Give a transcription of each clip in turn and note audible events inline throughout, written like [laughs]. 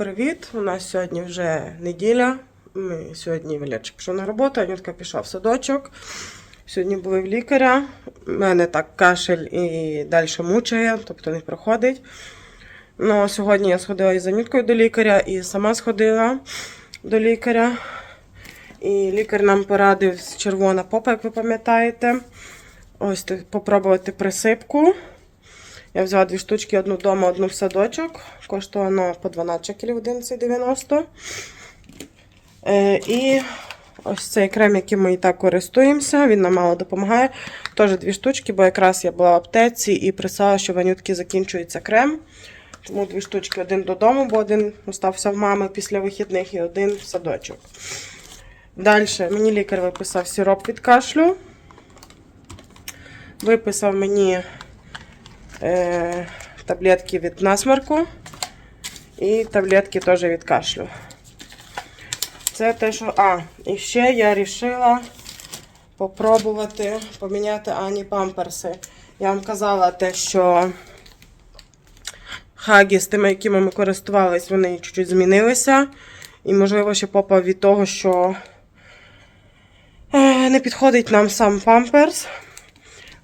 Привіт! У нас сьогодні вже неділя. Ми сьогодні Валерчик пішов на роботу, Анютка пішла в садочок. Сьогодні були в лікаря. У мене так кашель і далі мучає, тобто не проходить. Ну, сьогодні я сходила із Анюткою до лікаря і сама сходила до лікаря. І лікар нам порадив червона попа, як ви пам'ятаєте. Ось попробувати присипку. Я взяла дві штучки, одну вдома, одну в садочок. Коштує воно по 12 шекелів 11,90. Е, і ось цей крем, яким ми і так користуємося, він нам мало допомагає. Теж дві штучки, бо якраз я була в аптеці і писала, що в Анютки закінчується крем. Тому дві штучки один додому, бо один остався в мами після вихідних і один в садочок. Далі мені лікар виписав сироп від кашлю. Виписав мені е, таблетки від насморку і таблетки теж від кашлю. Це те, що. А, і ще я вирішила попробувати поміняти Ані памперси. Я вам казала те, що хагі з тими, якими ми користувались, вони чуть-чуть змінилися. І, можливо, ще попав від того, що е, не підходить нам сам памперс.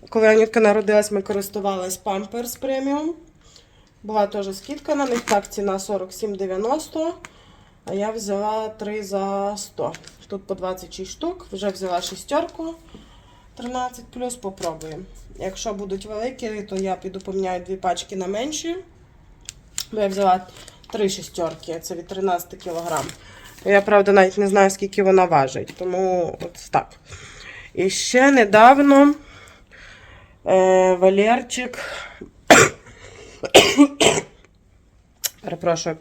Коли Анютка народилась, ми користувались Pampers преміум. Була теж скидка на них. Так, ціна 47,90. А я взяла 3 за 100. Тут по 26 штук. Вже взяла шістерку 13 плюс, попробуємо. Якщо будуть великі, то я піду поміняю дві пачки на менші. Бо я взяла 3 шістерки, це від 13 кг. Я, правда, навіть не знаю, скільки вона важить. Тому от так. І ще недавно е, Валерчик. Перепрошую.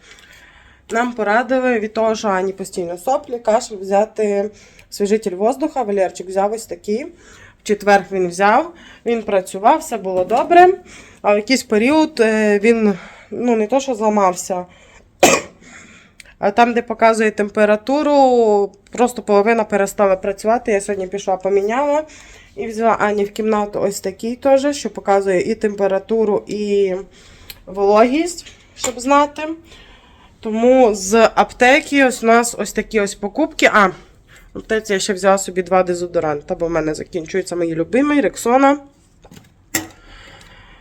Нам порадили від того, що Ані постійно соплі, кашель взяти свіжитель воздуха. Валерчик взяв ось такий. В четвер він взяв, він працював, все було добре. А в якийсь період е, він ну, не то, що зламався, [clears throat] а там, де показує температуру, просто половина перестала працювати. Я сьогодні пішла, поміняла. І взяла Ані в кімнату ось такий теж, що показує і температуру, і вологість, щоб знати. Тому з аптеки ось у нас ось такі ось покупки. А, в аптеці я ще взяла собі два дезодоранта, бо в мене закінчуються мої любимі Рексона.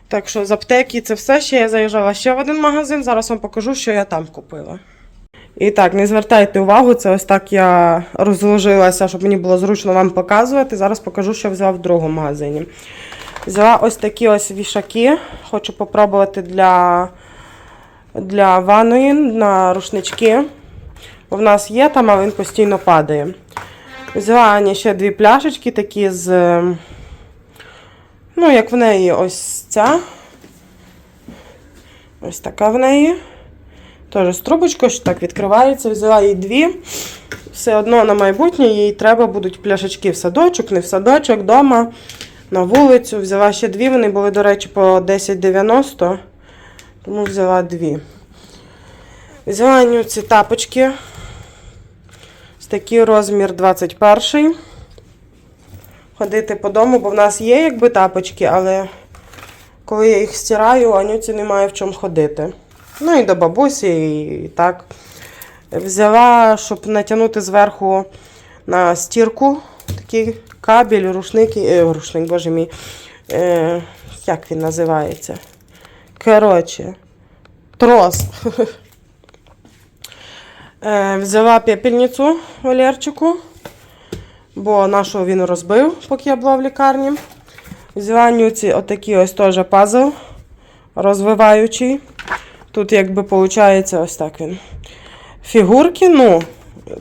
Так що з аптеки це все. Ще я заїжджала ще в один магазин. Зараз вам покажу, що я там купила. І так, не звертайте увагу, це ось так я розложилася, щоб мені було зручно вам показувати. Зараз покажу, що взяла в другому магазині. Взяла ось такі ось вішаки. Хочу попробувати для, для ванної на рушнички. Бо в нас є там, а він постійно падає. Взяла Ані ще дві пляшечки, такі з. Ну, як в неї ось ця. Ось така в неї. Теж з трубочкою, що так відкривається. Взяла їй дві. Все одно на майбутнє їй треба будуть пляшечки в садочок, не в садочок, вдома, на вулицю. Взяла ще дві. Вони були, до речі, по 10,90. Тому взяла дві. Взяла Аню ці тапочки. Ось такий розмір 21. Ходити по дому, бо в нас є якби тапочки, але коли я їх стираю, Анюці немає в чому ходити. Ну і до бабусі, і так. Взяла, щоб натягнути зверху на стірку такий кабель, рушник, е, рушник, боже мій. Е, як він називається? Коротше, трос. [laughs] Е, взяла пепельницю Валерчику, бо нашу він розбив, поки я була в лікарні. Взяла нюці отакий ось теж пазл розвиваючий. Тут, якби, виходить, ось так він. Фігурки, ну,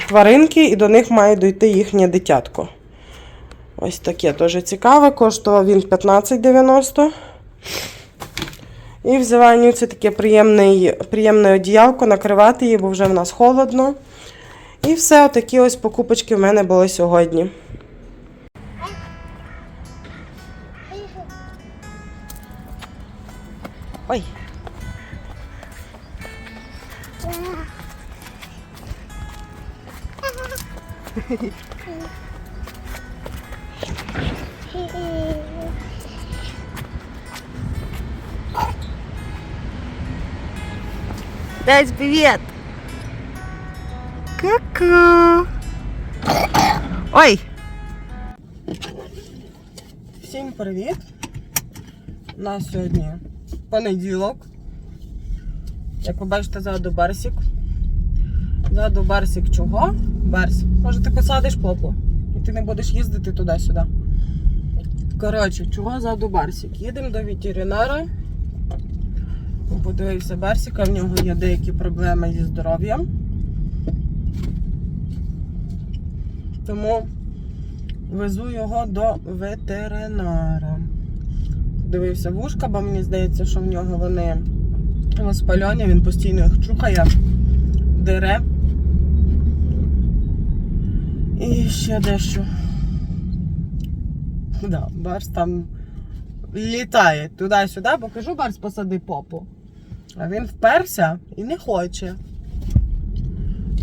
тваринки, і до них має дойти їхнє дитятко. Ось таке теж цікаве. Коштував він 15,90. І взяла нюці таке приємне, приємне одіялко, накривати її, бо вже в нас холодно. І все, отакі ось покупочки в мене були сьогодні. Ой. Дай привет! Ку-ку. Ой! Всім привіт! У нас сьогодні понеділок. Як ви бачите, ззаду Барсік. Ззаду Барсік чого? Барс, може ти посадиш попу? І ти не будеш їздити туди-сюди. Коротше, чого ззаду Барсік? Їдемо до ветеринара. Подивився Барсіка, в нього є деякі проблеми зі здоров'ям. Тому везу його до ветеринара. Дивився вушка, бо мені здається, що в нього вони воспальоні, він постійно їх чухає, дере. І ще дещо. Да, Барс там літає туди-сюди, бо кажу, Барс посади попу. А він вперся і не хоче.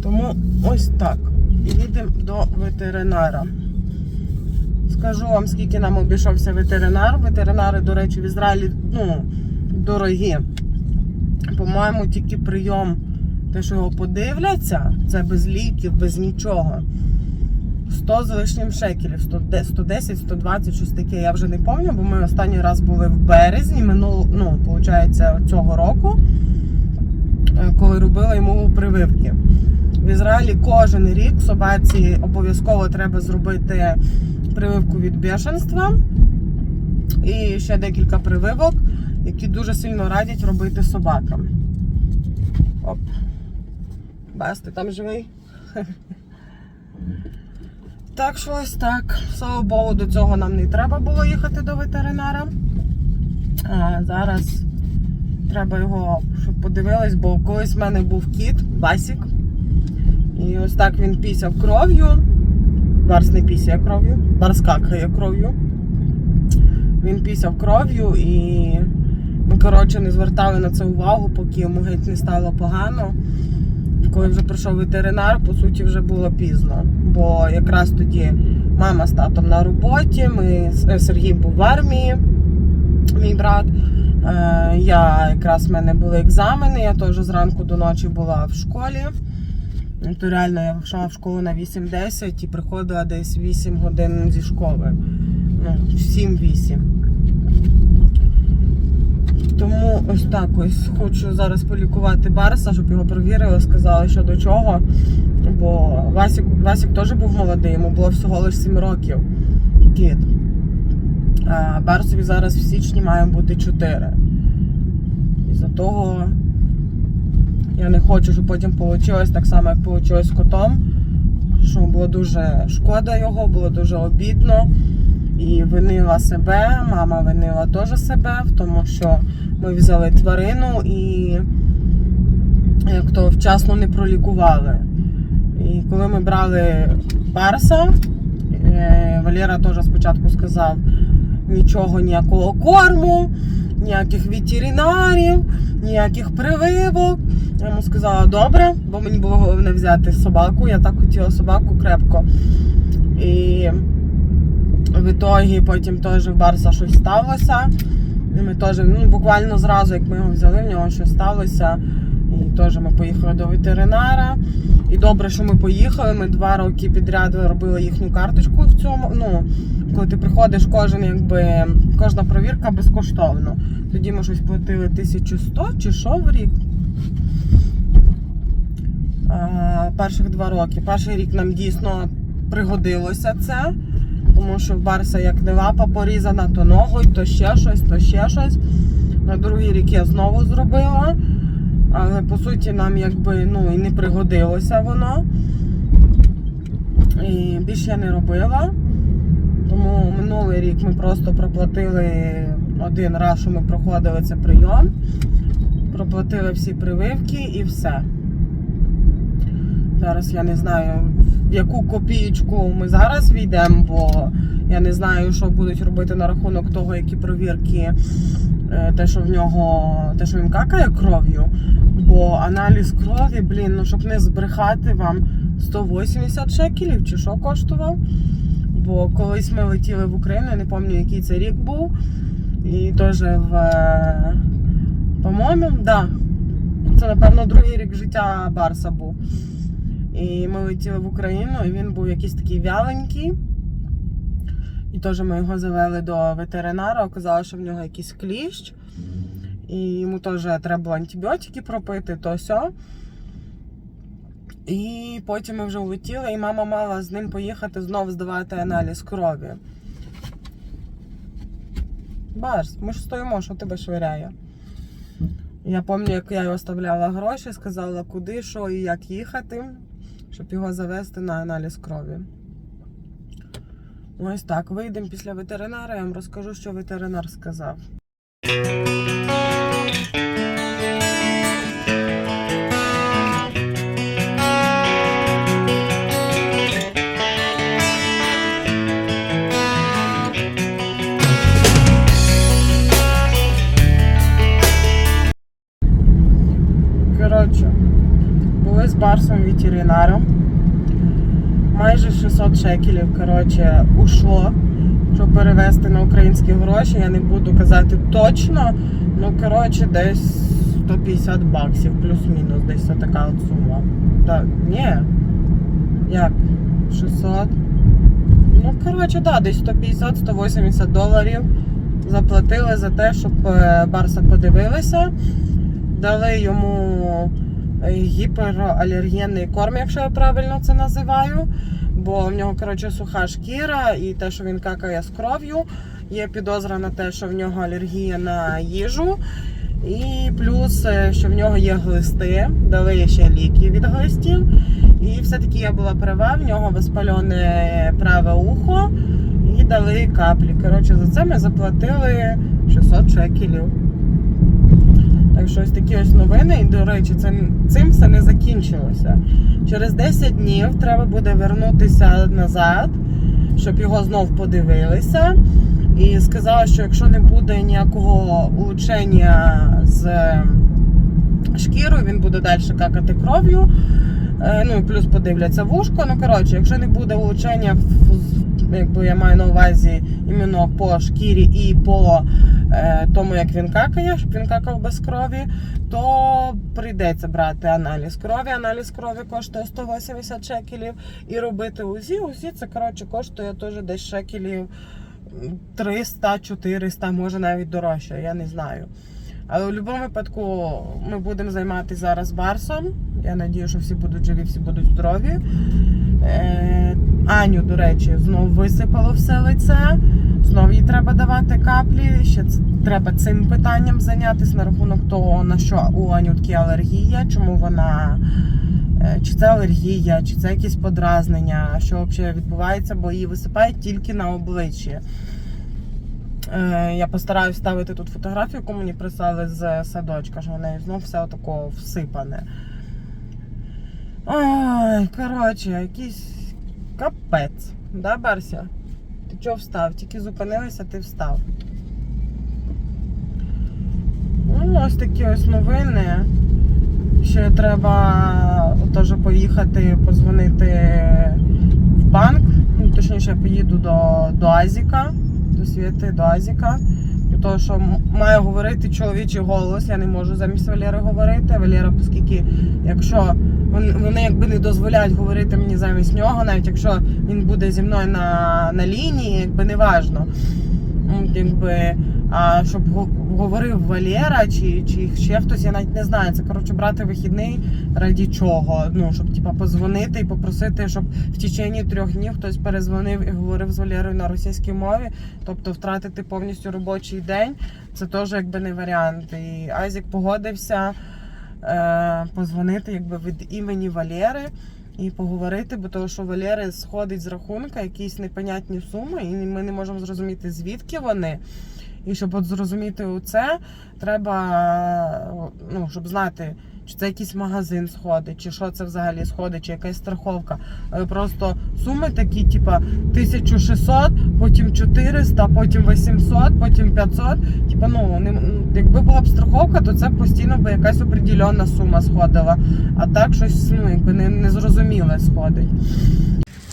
Тому ось так. Їдемо до ветеринара. Скажу вам, скільки нам обійшовся ветеринар. Ветеринари, до речі, в Ізраїлі ну, дорогі. По-моєму, тільки прийом, те, що його подивляться, це без ліків, без нічого. 100 з лишнім шекелів, 110, 120, щось таке, я вже не пам'ятаю, бо ми останній раз були в березні, минуло, ну, виходить, цього року, е, коли робили йому прививки. В Ізраїлі кожен рік собаці обов'язково треба зробити прививку від бешенства і ще декілька прививок, які дуже сильно радять робити собакам. Оп. Бас, ти там живий? Так що ось так. Слава Богу, до цього нам не треба було їхати до ветеринара. А зараз треба його, щоб подивились, бо колись в мене був кіт, Басік. І ось так він пісяв кров'ю. Барс не пісяє кров'ю, барс какає кров'ю. Він пісяв кров'ю і ми, коротше, не звертали на це увагу, поки йому геть не стало погано. Коли вже прийшов ветеринар, по суті, вже було пізно. Бо якраз тоді мама з татом на роботі, ми, Сергій був в армії, мій брат. Е, Я якраз в мене були екзамени, я теж зранку до ночі була в школі. То реально я йшла в школу на 8-10 і приходила десь 8 годин зі школи. Ну, 7-8. Тому ось так ось хочу зараз полікувати Барса, щоб його провірили, сказали, що до чого. Бо Васік, Васік теж був молодий, йому було всього лише 7 років. Кіт. Барсові зараз в січні має бути 4. І за того я не хочу, щоб потім вийшло так само, як вийшло з котом. Що було дуже шкода його, було дуже обідно. І винила себе, мама винила теж себе, тому що ми взяли тварину і як то вчасно не пролікували. І коли ми брали Барса, е, Валера теж спочатку сказав нічого, ніякого корму, ніяких ветеринарів, ніяких прививок. Я йому сказала, добре, бо мені було головне взяти собаку. Я так хотіла собаку крепко. І в ітогі потім теж в Барса щось сталося. І ми теж, ну буквально зразу, як ми його взяли, в нього щось сталося. І теж ми поїхали до ветеринара. І добре, що ми поїхали. Ми два роки підряд робили їхню карточку в цьому. Ну, коли ти приходиш, кожен, якби кожна провірка безкоштовно. Тоді ми щось платили 1100 чи що в рік. Перших два роки. Перший рік нам дійсно пригодилося це. Тому що в Барса як не лапа порізана, то ногою, то ще щось, то ще щось. На другий рік я знову зробила. Але по суті нам якби ну і не пригодилося воно. І більше я не робила. Тому минулий рік ми просто проплатили один раз, що ми проходили це прийом. Проплатили всі прививки і все. Зараз я не знаю, яку копієчку ми зараз війдемо, бо я не знаю, що будуть робити на рахунок того, які провірки, е, те, що в нього, те, що він какає кров'ю. Бо аналіз крові, блін, ну щоб не збрехати вам 180 шекелів чи що коштував. Бо колись ми летіли в Україну, я не пам'ятаю, який це рік був. І теж в, е, по-моєму, да. Це, напевно, другий рік життя Барса був. І ми летіли в Україну, і він був якийсь такий вяленький. І теж ми його завели до ветеринара, оказалося, що в нього якийсь кліщ. І йому теж треба було антибіотики пропити, то сьо. І потім ми вже улетіли, і мама мала з ним поїхати знову здавати аналіз крові. Барс, ми ж стоїмо, що тебе швиряє. Я пам'ятаю, як я його оставляла гроші, сказала, куди, що і як їхати, щоб його завести на аналіз крові. Ось так, вийдемо після ветеринара, я вам розкажу, що ветеринар сказав. Ветеринаром. Майже 600 шекелів, коротше, ушло, щоб перевести на українські гроші. Я не буду казати точно. Ну, коротше, десь 150 баксів, плюс-мінус, десь така от сума. Так, ні. Як? 600? Ну, коротше, да, десь 150-180 доларів заплатили за те, щоб е, Барса подивилися. Дали йому гіпералергенний корм, якщо я правильно це називаю. Бо в нього, коротше, суха шкіра і те, що він какає з кров'ю. Є підозра на те, що в нього алергія на їжу. І плюс, е, що в нього є глисти, дали ще ліки від глистів. І все-таки я була права, в нього воспалене праве ухо і дали каплі. Коротше, за це ми заплатили 600 шекелів. Так ось такі ось новини. І, до речі, це, цим все не закінчилося. Через 10 днів треба буде вернутися назад, щоб його знов подивилися. І сказала, що якщо не буде ніякого улучшення з шкірою, він буде далі какати кров'ю. Е, Ну і плюс подивляться вушко. Ну коротше, якщо не буде улучшення, в- якби я маю на увазі іменно по шкірі і по е, тому, як він какає, щоб він какав без крові, то прийдеться брати аналіз крові. Аналіз крові коштує 180 шекелів. І робити УЗІ. УЗІ це коротше коштує теж десь шекелів 300-400, може навіть дорожче, я не знаю. Але в будь-якому випадку ми будемо займатися зараз барсом. Я надію, що всі будуть живі, всі будуть здорові. Е, Аню, до речі, знову висипало все лице. Знову їй треба давати каплі. Ще треба цим питанням зайнятися на рахунок того, на що у Анютки алергія, чому вона. е, Чи це алергія, чи це якісь подразнення, що взагалі відбувається, бо її висипають тільки на обличчі. Е, Я постараюсь ставити тут фотографію, яку мені прислали з садочка, що в неї знов все отако всипане. Ой, коротше, якийсь капець. Да, Барся? Ти чого встав? Тільки зупинилися, ти встав. Ну, ось такі ось новини. Ще треба теж поїхати, позвонити в банк. Ну, точніше, я поїду до, до Азіка, до Світи, до Азіка. Бо що має говорити чоловічий голос, я не можу замість Валєри говорити. Валєра, оскільки, якщо вони, якби не дозволяють говорити мені замість нього, навіть якщо він буде зі мною на, на лінії, якби не важно. Якби, а щоб говорив Валєра чи, чи ще хтось, я навіть не знаю. Це коротше брати вихідний раді чого. Ну, щоб типа позвонити і попросити, щоб в течение трьох днів хтось перезвонив і говорив з Валєрою на російській мові. Тобто втратити повністю робочий день, це теж якби не варіант. І Айзік погодився е, позвонити якби від імені Валєри. І поговорити, бо того, що Валєри сходить з рахунка якісь непонятні суми, і ми не можемо зрозуміти, звідки вони. І щоб от зрозуміти це, треба, ну, щоб знати, чи це якийсь магазин сходить, чи що це взагалі сходить, чи якась страховка. Просто суми такі, типа 1600, потім 400, потім 800, потім 500. Типа, ну, не, якби була б страховка, то це постійно би якась определенна сума сходила. А так щось ну, якби не, незрозуміле сходить.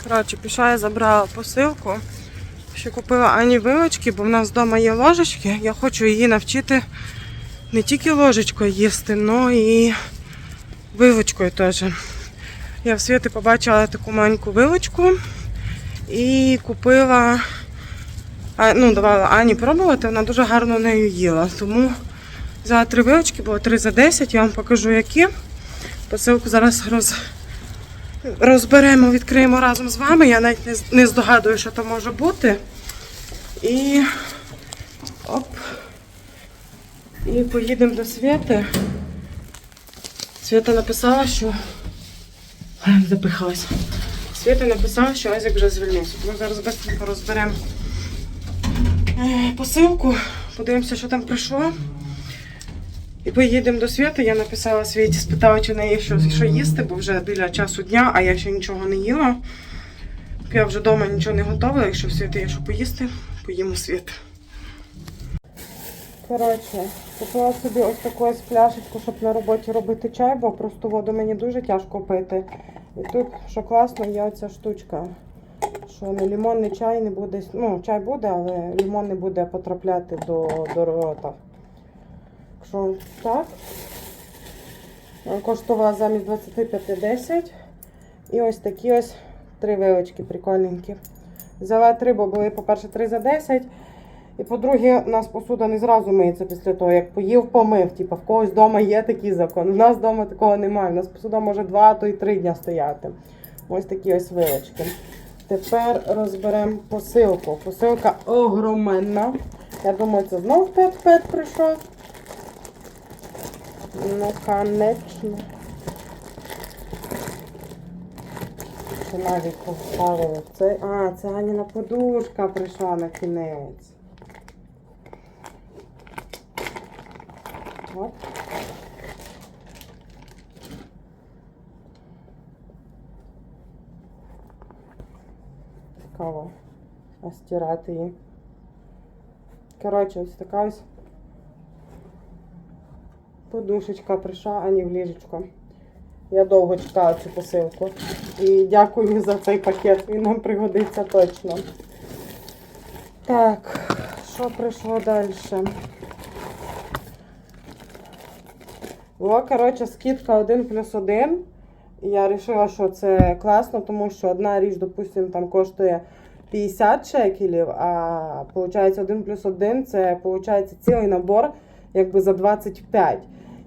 Коротше, пішла я забрала посилку. Ще купила Ані вилочки, бо в нас вдома є ложечки. Я хочу її навчити не тільки ложечкою їсти, але і вилочкою теж. Я в світі побачила таку маленьку вилочку і купила, ну, давала Ані пробувати, вона дуже гарно нею їла. Тому взяла три вилочки, було 3 за 10, я вам покажу які. Посилку зараз роз, розберемо, відкриємо разом з вами. Я навіть не, не здогадую, що то може бути. І оп. І поїдемо до Світи. Свята написала, що. Запихалась. Свята написала, що Айзек вже звільнився. Ми зараз швидко розберемо е, посилку, подивимося, що там прийшло. І поїдемо до Світи. Я написала Світі, спитала, чи в неї є що, їсти, бо вже біля часу дня, а я ще нічого не їла. Я вже вдома нічого не готувала, якщо в Світи є що поїсти, поїмо світ. Коротше, купила собі ось таку ось пляшечку, щоб на роботі робити чай, бо просто воду мені дуже тяжко пити. І тут, що класно, є оця штучка, що не лимонний чай не буде, ну, чай буде, але лимон не буде потрапляти до, до рота. Якщо так, коштувала замість 25-10. І ось такі ось три вилочки прикольненькі. Взяла три, бо були, по-перше, 3 за 10. І по-друге, у нас посуда не зразу миється після того, як поїв, помив. Типа в когось вдома є такий закон. У нас вдома такого немає. У нас посуда може 2, то й 3 дня стояти. Ось такі ось вилочки. Тепер розберемо посилку. Посилка огроменна. Я думаю, це знов пет-пет прийшов. Ну, конечно. Ще навіть поставили в цей. А, це Аніна подушка прийшла на кінець. От. Цікаво. А стирати її. Коротше, ось така ось подушечка прийшла, Ані в ліжечко. Я довго чекала цю посилку. І дякую за цей пакет. Він нам пригодиться точно. Так, що прийшло далі? Була, коротше, скидка 1 плюс 1. Я вирішила, що це класно, тому що одна річ, допустимо, там коштує 50 шекелів, а виходить 1 плюс 1 це виходить цілий набор якби за 25.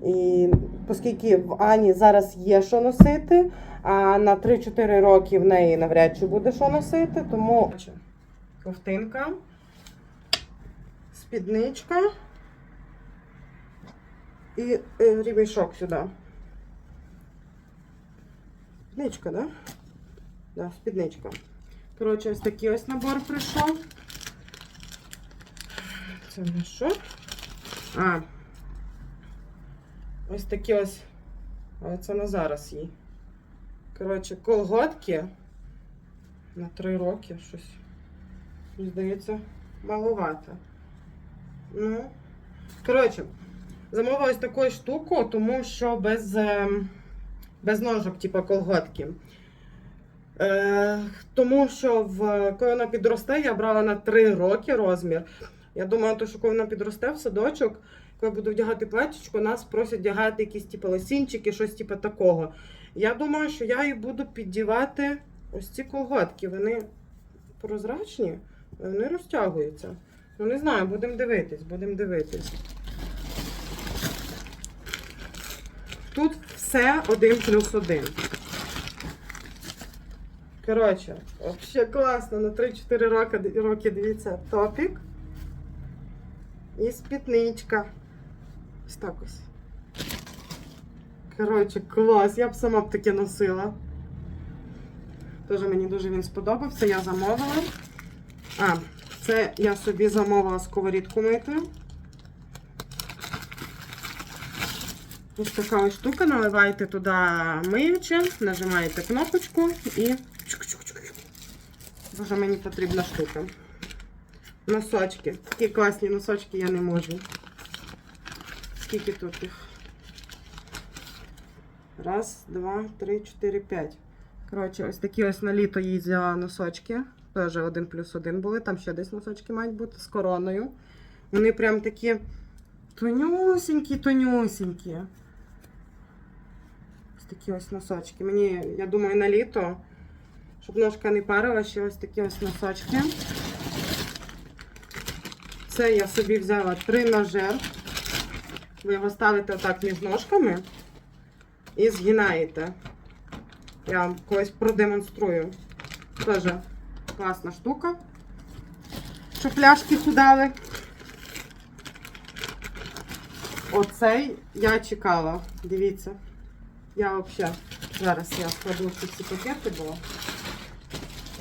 І оскільки в Ані зараз є що носити, а на 3-4 роки в неї навряд чи буде що носити, тому ковтинка, спідничка і е, ремішок сюди. Спідничка, да? Да, спідничка. Коротше, ось такий ось набор прийшов. Це на що? А, ось такі ось. Але це на зараз їй. Коротше, колготки на 3 роки щось. Здається, маловато. Ну, коротше, замовила ось таку штуку, тому що без, ем, без ножок, типу колготки. Е, тому що в, коли вона підросте, я брала на 3 роки розмір. Я думала, то, що коли вона підросте в садочок, коли буду вдягати платічку, нас просять вдягати якісь типу, лосінчики, щось типу такого. Я думаю, що я їй буду піддівати ось ці колготки. Вони прозрачні, вони розтягуються. Ну, не знаю, будемо дивитись, будемо дивитись. Тут все один плюс один. Коротше, взагалі класно, на 3-4 роки, роки дивіться, топік. І спідничка. Ось так ось. Коротше, клас. Я б сама б таке носила. Теж мені дуже він сподобався, я замовила. А, це я собі замовила сковорідку мити. Ось така ось штука, наливаєте туди миюче, нажимаєте кнопочку і. Дуже мені потрібна штука. Носочки. Такі класні носочки я не можу. Скільки тут їх? Раз, два, три, чотири, п'ять. Коротше, ось такі ось на літо їй взяла носочки. Теж один плюс один були. Там ще десь носочки мають бути з короною. Вони прям такі тонюсінькі, тонюсінькі. Ось такі ось носочки. Мені, я думаю, на літо, щоб ножка не парила, ще ось такі ось носочки. Це я собі взяла тренажер. Ви його ставите отак між ножками і згинаєте. Я вам колись продемонструю. Теж класна штука. Що пляшки худали. Оцей я чекала. Дивіться. Я взагалі. Зараз я складу ці пакети, бо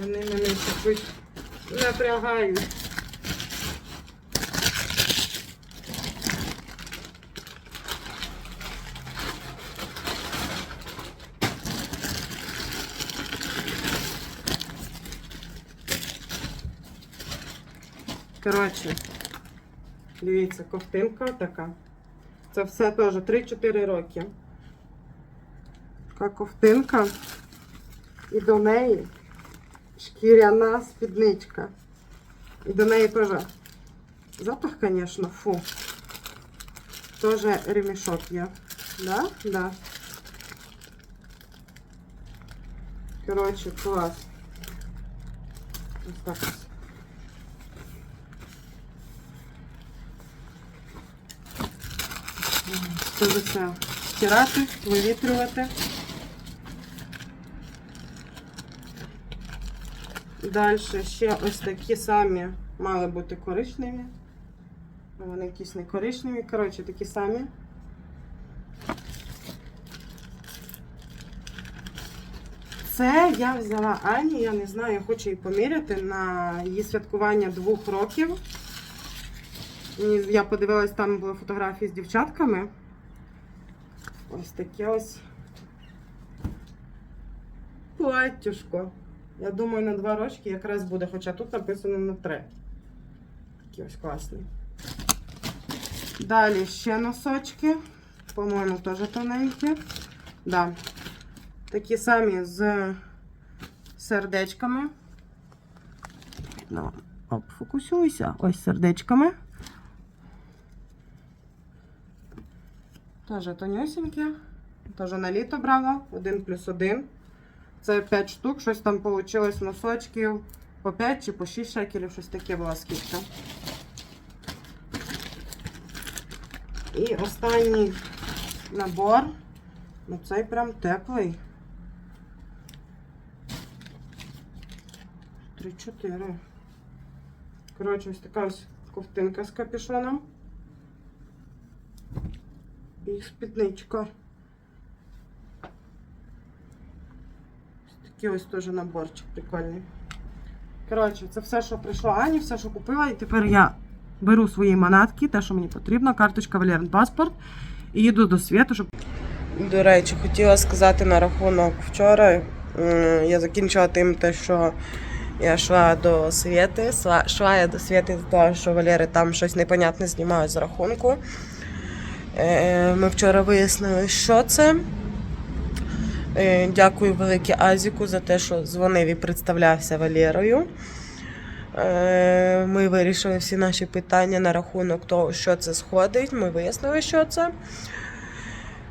вони мене чуть напрягають. Коротше, дивіться, ковтинка така. Це все теж 3-4 роки. Така ковтинка. І до неї шкіряна спідничка. І до неї теж запах, звісно, фу. Теж ремішок є. Да? Да. Коротше, клас. Ось так ось. Це все стирати, вивітрювати. Далі ще ось такі самі мали бути коричневі. Вони якісь не коричневі. Коротше, такі самі. Це я взяла Ані, я не знаю, я хочу її поміряти на її святкування двох років. Я подивилась, там були фотографії з дівчатками. Ось таке ось платтюшко. Я думаю, на два рочки якраз буде, хоча тут написано на три. Такі ось класні. Далі ще носочки. По-моєму, теж тоненькі. Да. Такі самі з сердечками. Ну, оп, фокусуйся. Ось сердечками. Теж тонюсенькі. Теж на літо брала. Один плюс один. Це 5 штук. Щось там вийшло носочків по 5 чи по 6 шекелів, щось таке була скидка. І останній набор. Ну цей прям теплий. 3-4. Коротше, ось така ось ковтинка з капюшоном. І спідничка. Ось такий ось теж наборчик прикольний. Коротше, це все, що прийшло Ані, все, що купила. І тепер я беру свої манатки, те, що мені потрібно, карточка Валерин паспорт. І їду до світу, щоб. До речі, хотіла сказати на рахунок вчора. Я закінчила тим, те, що я йшла до Світи. Йшла я до Світи з того, що Валери там щось непонятне знімають з рахунку. Е, Ми вчора вияснили, що це. Е, Дякую велике Азіку за те, що дзвонив і представлявся Валерою. Е, Ми вирішили всі наші питання на рахунок того, що це сходить. Ми вияснили, що це.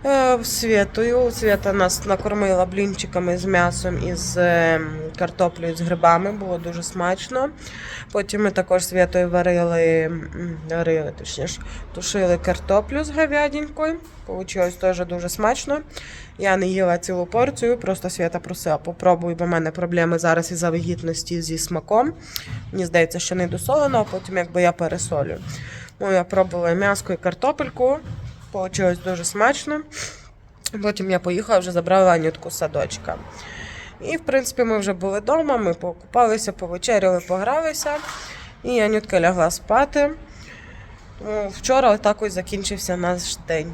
Е, Святою. Свята нас накормила блінчиками з м'ясом і з е, картоплею з грибами. Було дуже смачно. Потім ми також Святою варили, варили точніше, тушили картоплю з говядинкою. Получилось теж дуже смачно. Я не їла цілу порцію, просто Свята просила, попробуй, бо в мене проблеми зараз із-за вагітності зі смаком. Мені здається, що не досолено, а потім якби я пересолю. Ну, я пробувала м'яско і картопельку. Получилось дуже смачно. Потім я поїхала, вже забрала Анютку з садочка. І, в принципі, ми вже були вдома, ми покупалися, повечеряли, погралися. І Анютка лягла спати. Тому вчора так ось закінчився наш день.